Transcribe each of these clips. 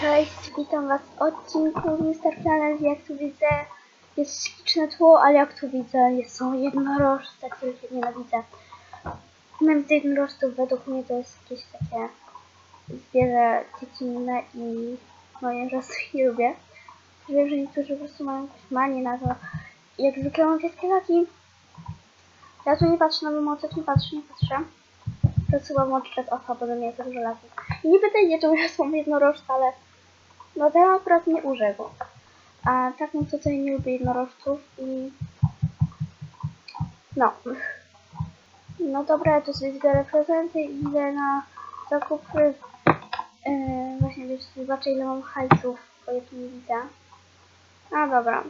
Cześć, witam was w odcinku Mr. Planet. Jak tu widzę, jest śliczne tło, ale jak tu widzę, są jednorożce, których ja nienawidzę. Nienawidzę jednorożców, według mnie to jest jakieś takie zwierzę dziecinne i no ja raz je lubię. Wiem, że niektórzy po prostu mają jakąś manię na to. Jak zwykle mam wszystkie laki. Ja tu nie patrzę na wymocek, nie patrzę, nie patrzę. Przesuwam odczyt oka, bo do mnie za dużo laków. I nie pytajcie, czemu ja są jednorożce, ale no ten akurat mnie urzekł. A tak no tutaj nie lubię jednorożców i... No. No dobra, ja tu sobie zbiorę prezenty i idę na zakupy. Yy, właśnie wiesz, zobaczę ile mam hajsów, bo ja tu nie widzę. A dobra.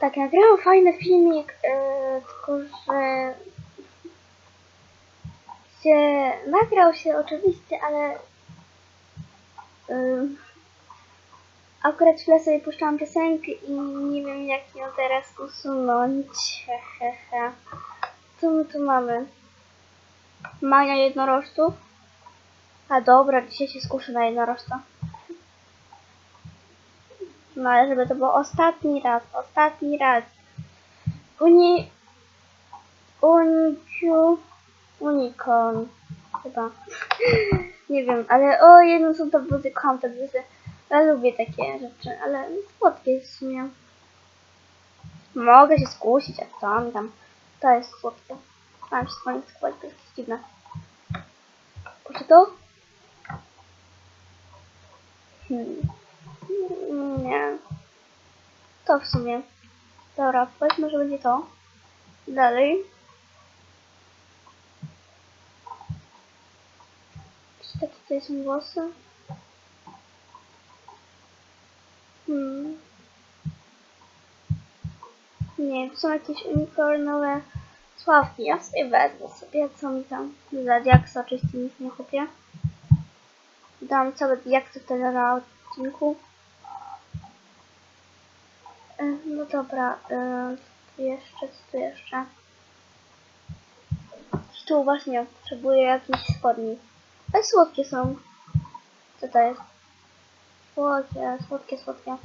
Tak, nagrałam fajny filmik, yy, tylko że się nagrał się oczywiście, ale akurat chwilę sobie puszczałam piosenkę i nie wiem jak ją teraz usunąć. Hehehe. Co my tu mamy? Mania jednorożców? A dobra, dzisiaj się skuszę na jednorożca. No ale żeby to było ostatni raz, ostatni raz. Uni... Uniciu... Unicorn. Chyba. Nie wiem, ale o jedno są to bluzy, bluzy. Ja lubię takie rzeczy, ale słodkie w sumie. Mogę się skusić, a co mi tam. To jest słodkie. Mam się wami skuwać, to jest dziwne. Proszę to? Hmm. Mm, Nie. To w sumie. Dobra, powiedzmy, że będzie to. Dalej. Czy takie tutaj są włosy? Hmm. Nie, są jakieś unicornowe sławki. Ja sobie wezmę sobie, co mi tam za diaksa, oczywiście nic nie kupię. Dam całe diaksy wtedy na odcinku. E, No dobra, tu jeszcze, co tu jeszcze? Tu właśnie potrzebuję jakichś spodni. Ale słodkie są. Co to jest? Słodkie, słodkie, słodkie.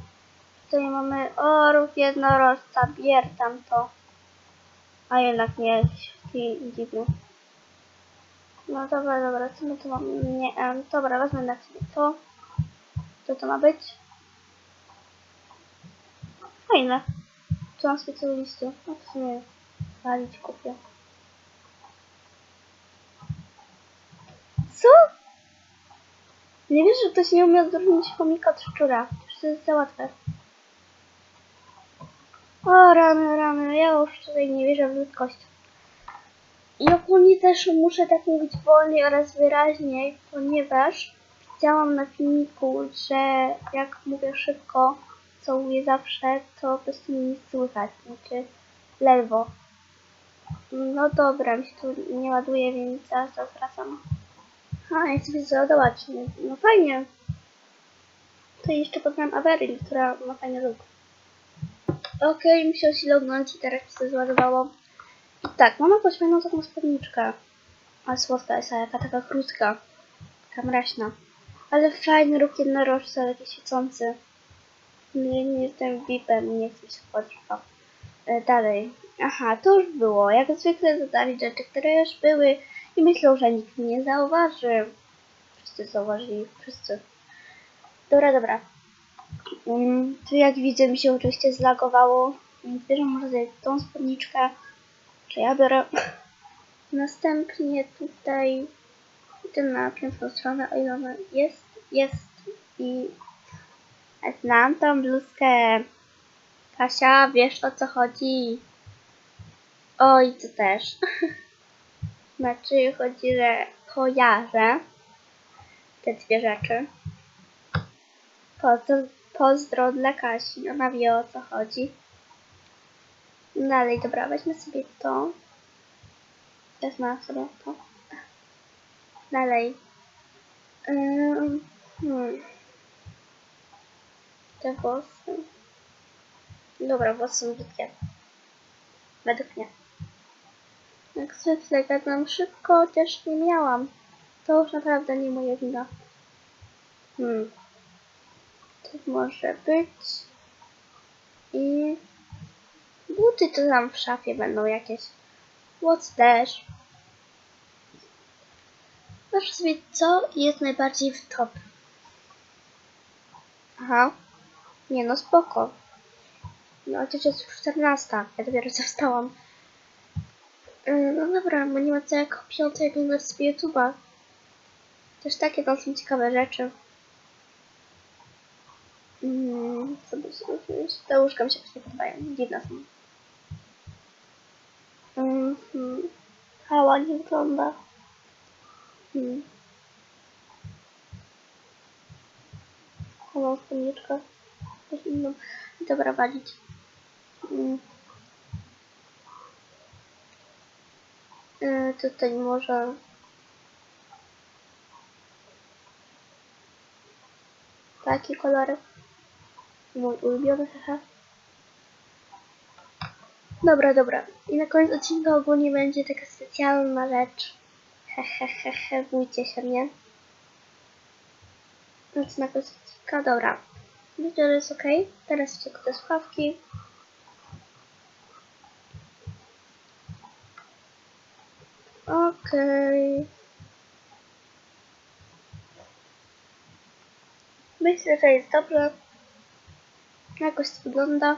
Tutaj mamy orów jednorożca, bier tam to. A jednak nie jest dziwny. No dobra, dobra, co my tu mamy? Nie, em, dobra, wezmę na sobie to. Co to ma być? Fajne. Tu mam specjalisty. No w sumie kupię. Co? Nie wiesz, że ktoś nie umie odróżnić chomika od szczura. Przecież to jest za łatwe. O, rany, rany, ja już tutaj nie wierzę w ludzkość. I ogólnie też muszę tak mówić wolniej oraz wyraźniej, ponieważ widziałam na filmiku, że jak mówię szybko, co mówię zawsze, to po prostu mnie nie słychać, znaczy ledwo. No dobra, mi się tu nie ładuje, więc zaraz wracam. A, ja sobie załadować. No fajnie. To jeszcze poznałam Averil, która ma fajny look. Okej, musiał się lognąć i teraz się to zładowało. I tak, mam jakąś fajną taką spódniczkę. Ale słodka jest, a jaka taka krótka. Taka mraźna. Ale fajny róg jednorożca, taki świecący. Nie, nie jestem VIP-em, nie chcę się to. E, Dalej. Aha, to już było. Jak zwykle dodali rzeczy, które już były i myślą, że nikt nie zauważy. Wszyscy zauważyli, wszyscy. Dobra, dobra. Um, tu jak widzę mi się oczywiście zlagowało, więc bierzę może sobie tą spódniczkę, czy ja biorę. Następnie tutaj idę na piętną stronę, o ile ona jest, jest i znam tą bluzkę. Kasia, wiesz o co chodzi? Oj, to też. Znaczy chodzi, że kojarzę te dwie rzeczy. Pozdro, pozdro dla Kasi, ona wie o co chodzi. Dalej, dobra, weźmy sobie to. Wezmę sobie to. Dalej. Hmm. Te włosy. Dobra, włosy są brzydkie. Według mnie. Zwykle gadam szybko, chociaż nie miałam. To już naprawdę nie moja wina. Hmm. To może być. I buty to tam w szafie będą jakieś. What's też. Zobaczę sobie, co jest najbardziej w top. Aha. Nie no, spoko. No, chociaż jest już 14. Ja dopiero co wstałam. Yy, No dobra, bo nie ma co jak o 5 oglądać sobie YouTube'a. Też takie tam są ciekawe rzeczy. Mm, co by sobie wziąć? Te łóżka mi się jakoś nie podobają. Dziwne są. Mhm. Hała nie wygląda. Hmm. Coś inną. Dobra, walić. Mm. E, tutaj może... Taki kolorek. Mój ulubiony, haha. Dobra, dobra. I na koniec odcinka ogólnie będzie taka specjalna rzecz. Hehehehe, bójcie się mnie. Więc na koniec odcinka, dobra. Myślę, że jest ok. Teraz tylko te słuchawki. Okej. Myślę, że jest dobrze. Jakoś to wygląda.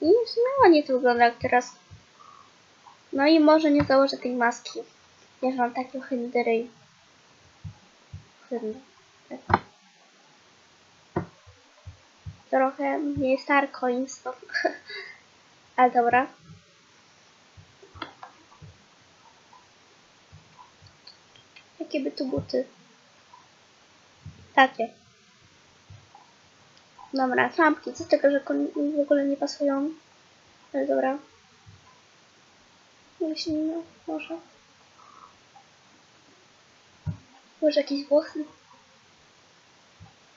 I w sumie ładnie to wygląda jak teraz. No i może nie założę tej maski. Ja mam taki ohydny ryj. Ohydny. Tak. Trochę mniej starkoństwo. Ale dobra. Jakie by tu buty? Takie. Dobra, trampki. Co z tego, że w ogóle nie pasują? Ale dobra. No, może. Może jakieś włosy?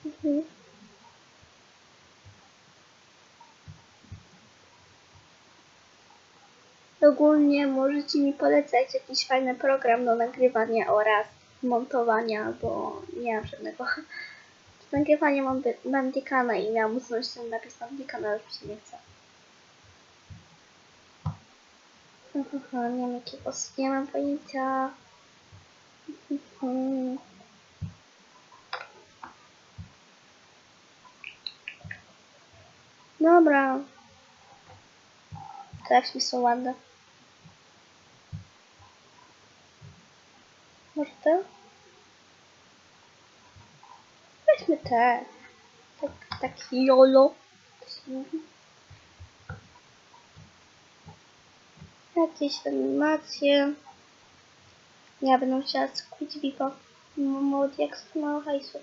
Mhm. Ogólnie możecie mi polecać jakiś fajny program do nagrywania oraz montowania, bo nie mam żadnego. By- Bandicana i miałam usunąć ten napis Bandicana, ale już się nie chce. Nie wiem jaki głos, nie mam pojęcia. Mhm. Dobra. Teraz mi są ładne. Może te? Weźmy te. Tak, taki jolo. to. Jakieś animacje. Ja będę musiała skupić VIPa. Mod jak z mało hajsu.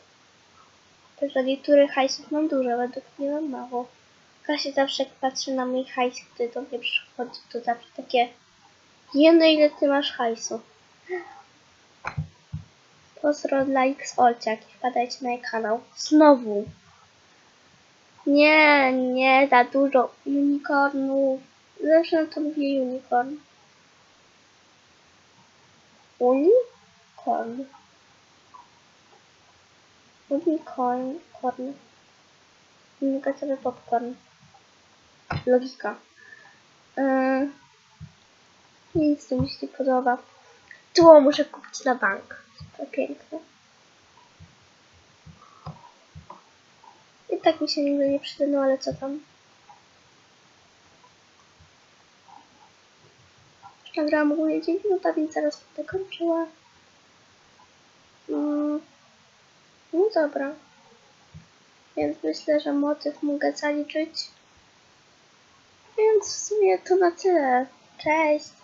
Też niektóre hajsów mam dużo, według mnie mam mało. Kasia zawsze jak patrzy na mój hajs, który do mnie przychodzi, to zawsze takie Jeno ile ty masz hajsu? Pozdro dla X Olciak i wpadajcie na jej kanał. Znowu. Nie, nie, za dużo unicornów. Na to mówię unicorn. Unicorn. Unicorn. Corn. Unikatowy popcorn. Logika. Yy, nic tu mi się nie podoba. Tu muszę kupić na bank. To piękne. I tak mi się nigdy nie przyda, no ale co tam. Nagrałam ogólnie 9 minut, a więc zaraz będę kończyła. Mm. No dobra. Więc myślę, że motyw mogę zaliczyć. Więc w sumie to na tyle. Cześć!